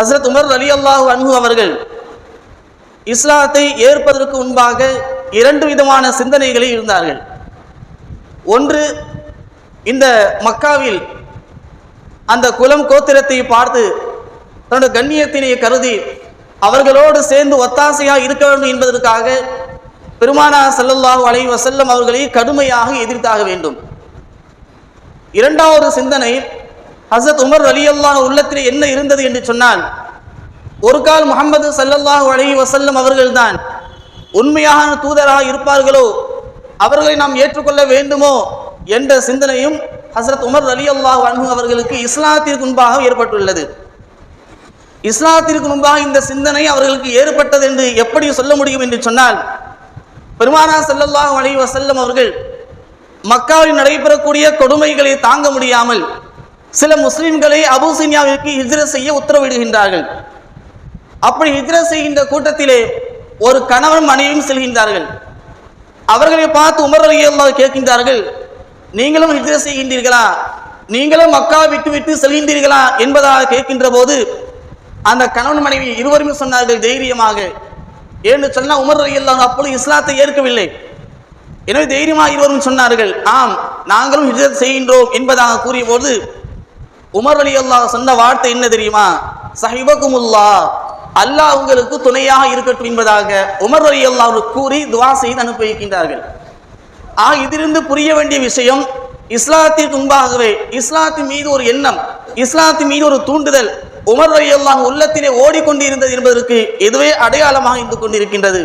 ஹசரத் உமர் அலி அல்லாஹு அன்பு அவர்கள் இஸ்லாத்தை ஏற்பதற்கு முன்பாக இரண்டு விதமான சிந்தனைகளில் இருந்தார்கள். ஒன்று இந்த மக்காவில் அந்த குலம் கோத்திரத்தை பார்த்து தன்னுடைய கண்ணியத்தினை கருதி அவர்களோடு சேர்ந்து ஒத்தாசையாக இருக்க வேண்டும் என்பதற்காக பெருமானா ஸல்லல்லாஹு அலை வசல்லம் அவர்களை கடுமையாக எதிர்த்தாக வேண்டும். இரண்டாவது சிந்தனை ஹசரத் உமர் அலி அல்லாஹ் உள்ளத்தில் என்ன இருந்தது என்று சொன்னால் ஒரு கால் முகமது சல்லல்லாஹு அலி வசல்லம் அவர்கள்தான் உண்மையான தூதராக இருப்பார்களோ அவர்களை நாம் ஏற்றுக்கொள்ள வேண்டுமோ என்ற சிந்தனையும் ஹசரத் உமர் அலியல்லாஹ் வழங்கும் அவர்களுக்கு இஸ்லாத்திற்கு முன்பாக ஏற்பட்டுள்ளது. இஸ்லாத்திற்கு முன்பாக இந்த சிந்தனை அவர்களுக்கு ஏற்பட்டது என்று எப்படி சொல்ல முடியும் என்று சொன்னால் பெருமானா செல்லல்லாஹ் அலி வசல்லம் அவர்கள் மக்காவில் நடைபெறக்கூடிய கொடுமைகளை தாங்க முடியாமல் சில முஸ்லிம்களை அபூசினியாவிற்கு ஹிஜ்ர செய்ய உத்தரவிடுகின்றார்கள். அப்படி ஹிஜ்ர செய்கின்ற கூட்டத்திலே ஒரு கணவன் மனைவியும் செல்கின்றார்கள். அவர்களை பார்த்து உமர் அலி கேட்கின்றார்கள் நீங்களும் ஹிஜ்ர செய்கின்றீர்களா? நீங்களும் மக்கா விட்டு விட்டு செல்கின்றீர்களா? என்பதாக கேட்கின்ற போது அந்த கணவன் மனைவி இருவருமே சொன்னார்கள் தைரியமாக. ஏன்னு சொன்னால் உமர் அலி அப்பொழுது இஸ்லாத்தை ஏற்கவில்லை. எனவே தைரியமாக இருவரும் சொன்னார்கள் ஆம் நாங்களும் ஹிஜ்ரத் செய்கின்றோம் என்பதாக கூறிய போது உமர் அலி அல்லாஹ் சொன்ன வார்த்தை என்ன தெரியுமா? சஹிபகுமுல்லா அல்லாஹ் உங்களுக்கு துணையாக இருக்கட்டும் என்பதாக உமர் அலி அல்லாஹ் கூறி துவா செய்து அனுப்பி வைக்கின்றார்கள். ஆக இதிலிருந்து புரிய வேண்டிய விஷயம் இஸ்லாத்திற்கு முன்பாகவே இஸ்லாத்தின் மீது ஒரு எண்ணம் இஸ்லாத்தின் மீது ஒரு தூண்டுதல் உமர் அலி அல்லாஹ் உள்ளத்திலே ஓடிக்கொண்டிருந்தது என்பதற்கு இதுவே அடையாளமாக இருந்து கொண்டிருக்கின்றது.